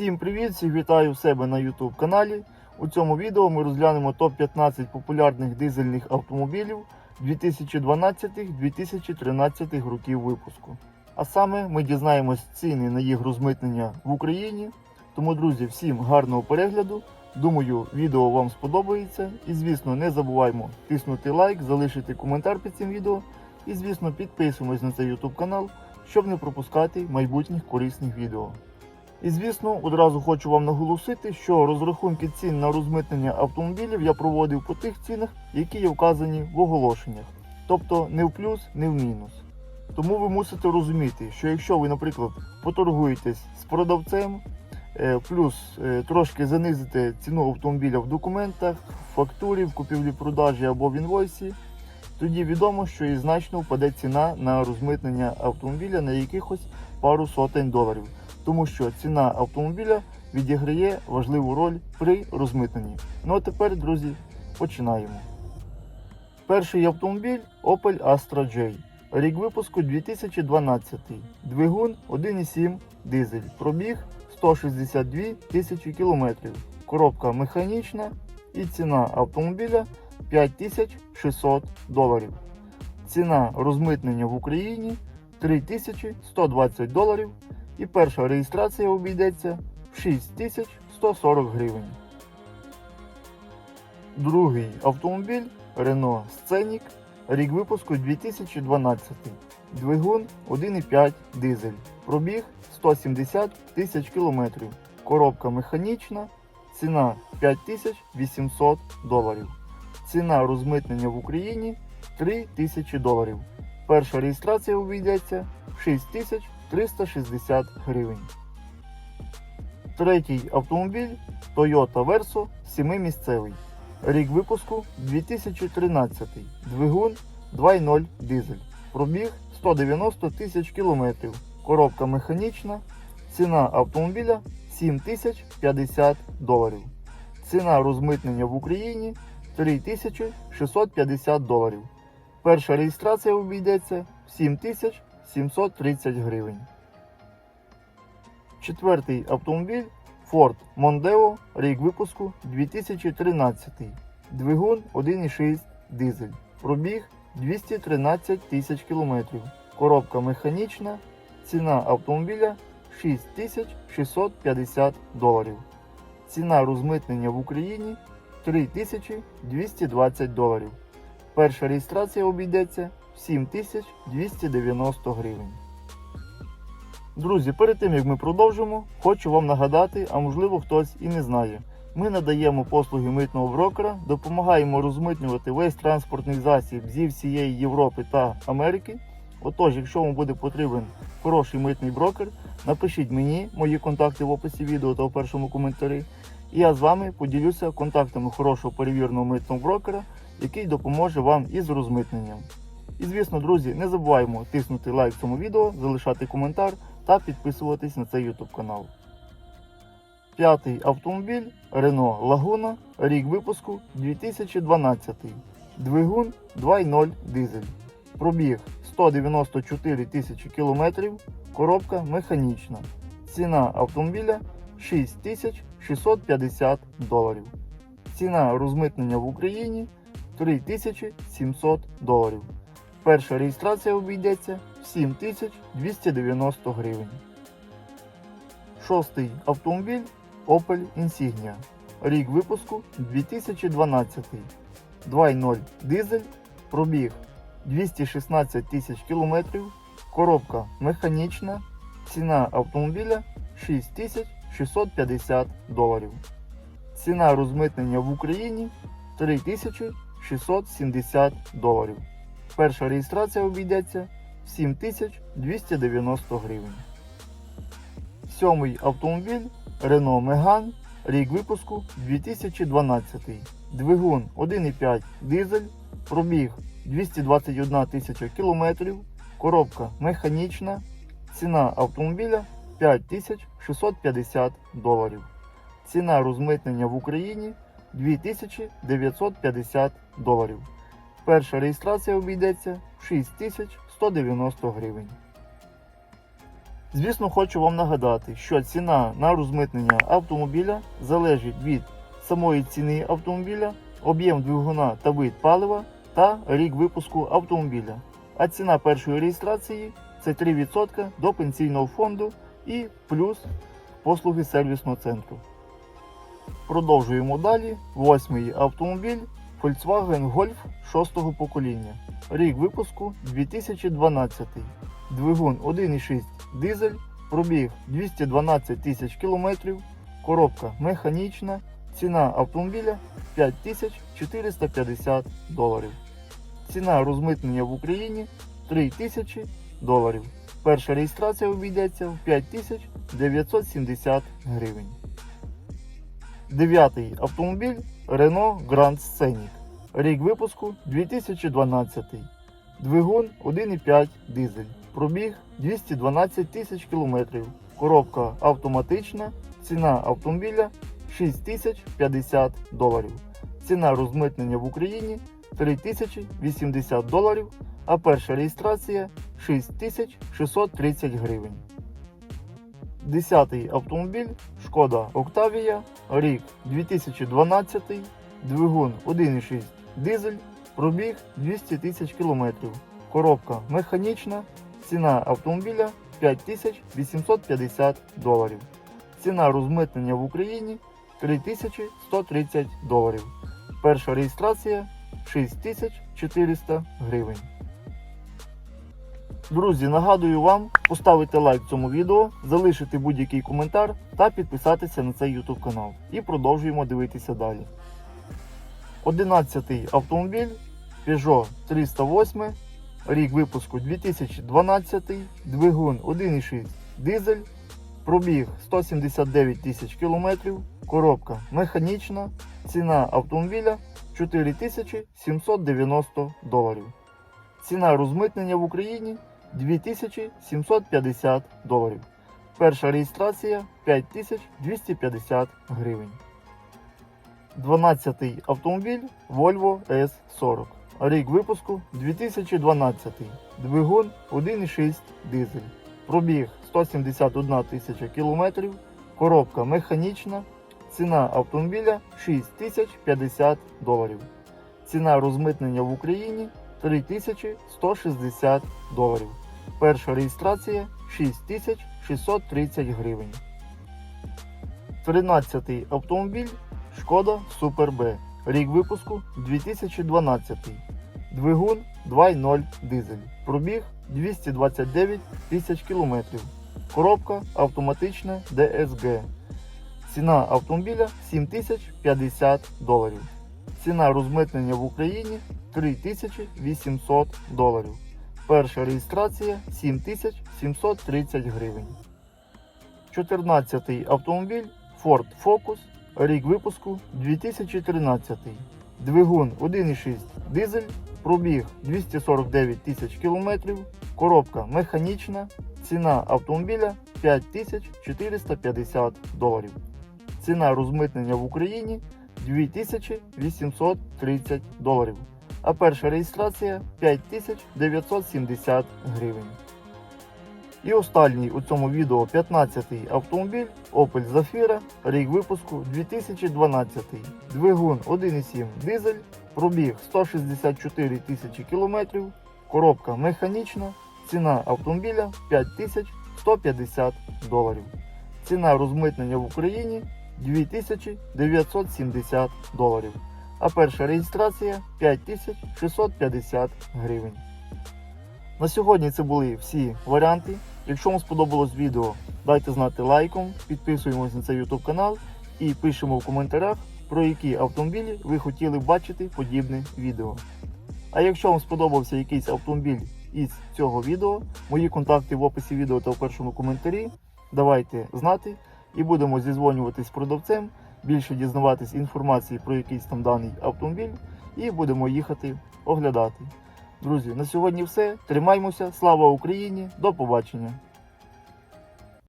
Всім привіт! Всіх вітаю в себе на YouTube каналі. У цьому відео ми розглянемо топ-15 популярних дизельних автомобілів 2012-2013 років випуску. А саме ми дізнаємось ціни на їх розмитнення в Україні. Тому, друзі, всім гарного перегляду. Думаю, відео вам сподобається. І, звісно, не забуваймо тиснути лайк, залишити коментар під цим відео. І, звісно, підписуємось на цей YouTube канал, щоб не пропускати майбутніх корисних відео. І звісно, одразу хочу вам наголосити, що розрахунки цін на розмитнення автомобілів я проводив по тих цінах, які є вказані в оголошеннях, тобто не в плюс, не в мінус. Тому ви мусите розуміти, що якщо ви, наприклад, поторгуєтесь з продавцем, е, плюс е, трошки занизите ціну автомобіля в документах, в фактурі, в купівлі-продажі або в інвойсі, тоді відомо, що і значно впаде ціна на розмитнення автомобіля на якихось пару сотень доларів тому що ціна автомобіля відіграє важливу роль при розмитненні. Ну а тепер, друзі, починаємо. Перший автомобіль Opel Astra J. Рік випуску 2012. Двигун 1,7 дизель. Пробіг 162 тисячі кілометрів. Коробка механічна і ціна автомобіля 5600 доларів. Ціна розмитнення в Україні 3120 доларів і перша реєстрація обійдеться в 6140 гривень. Другий автомобіль Renault Scenic, рік випуску 2012. Двигун 1,5 дизель. Пробіг 170 тисяч кілометрів. Коробка механічна. Ціна 5800 доларів. Ціна розмитнення в Україні 3000 доларів. Перша реєстрація обійдеться в 6000 360 гривень. Третій автомобіль Toyota Verso 7-місцевий. Рік випуску 2013. Двигун 2.0 дизель. Пробіг 190 тисяч кілометрів. Коробка механічна. Ціна автомобіля 7050 доларів. Ціна розмитнення в Україні 3650 доларів. Перша реєстрація обійдеться в 7000 730 гривень. Четвертий автомобіль Ford Mondeo, рік випуску 2013. Двигун 1,6 дизель. Пробіг 213 тисяч кілометрів. Коробка механічна. Ціна автомобіля 6650 доларів. Ціна розмитнення в Україні 3220 доларів. Перша реєстрація обійдеться 7290 гривень. Друзі, перед тим як ми продовжимо, хочу вам нагадати, а можливо хтось і не знає. Ми надаємо послуги митного брокера, допомагаємо розмитнювати весь транспортний засіб зі всієї Європи та Америки. Отож, якщо вам буде потрібен хороший митний брокер, напишіть мені мої контакти в описі відео та в першому коментарі. І я з вами поділюся контактами хорошого перевіреного митного брокера, який допоможе вам із розмитненням. І звісно, друзі, не забуваємо тиснути лайк цьому відео, залишати коментар та підписуватись на цей YouTube канал. П'ятий автомобіль Renault Laguna, рік випуску 2012. Двигун 2.0 дизель. Пробіг 194 тисячі кілометрів. Коробка механічна. Ціна автомобіля 6650 доларів. Ціна розмитнення в Україні 3700 доларів. Перша реєстрація обійдеться в 7290 гривень. Шостий автомобіль Opel Insignia. Рік випуску 2012. 2.0 дизель. Пробіг 216 тисяч кілометрів. Коробка механічна. Ціна автомобіля 6650 доларів. Ціна розмитнення в Україні 3670 доларів. Перша реєстрація обійдеться 7290 гривень. Сьомий автомобіль Renault Megane, рік випуску 2012. Двигун 1,5 дизель, пробіг 221 тисяча кілометрів, коробка механічна, ціна автомобіля 5650 доларів. Ціна розмитнення в Україні 2950 доларів. Перша реєстрація обійдеться 6190 гривень. Звісно, хочу вам нагадати, що ціна на розмитнення автомобіля залежить від самої ціни автомобіля, об'єм двигуна та вид палива та рік випуску автомобіля. А ціна першої реєстрації це 3% до пенсійного фонду і плюс послуги сервісного центру. Продовжуємо далі. Восьмий автомобіль Volkswagen Golf 6 покоління. Рік випуску 2012. Двигун 1,6 дизель, пробіг 212 тисяч кілометрів, коробка механічна, ціна автомобіля 5450 доларів. Ціна розмитнення в Україні 3000 доларів. Перша реєстрація обійдеться в 5970 гривень. Дев'ятий автомобіль Renault Grand Scenic. Рік випуску 2012. Двигун 1,5 дизель. Пробіг 212 тисяч кілометрів. Коробка автоматична. Ціна автомобіля 6050 доларів. Ціна розмитнення в Україні 3080 доларів, а перша реєстрація 6630 гривень. Десятий автомобіль Шкода Октавія, рік 2012, двигун 1,6 дизель, пробіг 200 тисяч кілометрів. Коробка механічна, ціна автомобіля 5850 доларів. Ціна розмитнення в Україні 3130 доларів. Перша реєстрація 6400 гривень. Друзі, нагадую вам поставити лайк цьому відео, залишити будь-який коментар та підписатися на цей YouTube канал. І продовжуємо дивитися далі. 11 автомобіль Peugeot 308, рік випуску 2012, двигун 1,6 дизель, пробіг 179 тисяч кілометрів, коробка механічна, ціна автомобіля 4790 доларів. Ціна розмитнення в Україні 2750 доларів. Перша реєстрація 5250 гривень. 12 автомобіль Volvo S40. Рік випуску 2012. Двигун 1,6 дизель. Пробіг 171 тисяча кілометрів. Коробка механічна. Ціна автомобіля 6050 доларів. Ціна розмитнення в Україні 3160 доларів. Перша реєстрація 6630 гривень. 13 автомобіль Шкода Super B. Рік випуску 2012. Двигун 2.0 дизель. Пробіг 229 тисяч кілометрів. Коробка автоматична DSG. Ціна автомобіля 7050 доларів. Ціна розмитнення в Україні 3800 доларів. Перша реєстрація 7730 гривень. 14 автомобіль Ford Focus. Рік випуску 2013. Двигун 1,6 дизель. Пробіг 249 тисяч кілометрів. Коробка механічна. Ціна автомобіля 5450 доларів. Ціна розмитнення в Україні 2830 доларів. А перша реєстрація 5970 гривень. І останній у цьому відео 15-й автомобіль Opel Zafira, рік випуску 2012. Двигун 1,7 дизель, пробіг 164 тисячі кілометрів, коробка механічна, ціна автомобіля 5150 доларів. Ціна розмитнення в Україні 2970 доларів. А перша реєстрація 5650 гривень. На сьогодні це були всі варіанти. Якщо вам сподобалось відео, дайте знати лайком, підписуємось на цей YouTube канал і пишемо в коментарях, про які автомобілі ви хотіли бачити подібне відео. А якщо вам сподобався якийсь автомобіль із цього відео, мої контакти в описі відео та в першому коментарі. Давайте знати і будемо зізвонюватись з продавцем, більше дізнаватись інформації про якийсь там даний автомобіль і будемо їхати оглядати. Друзі, на сьогодні все. Тримаймося. Слава Україні! До побачення!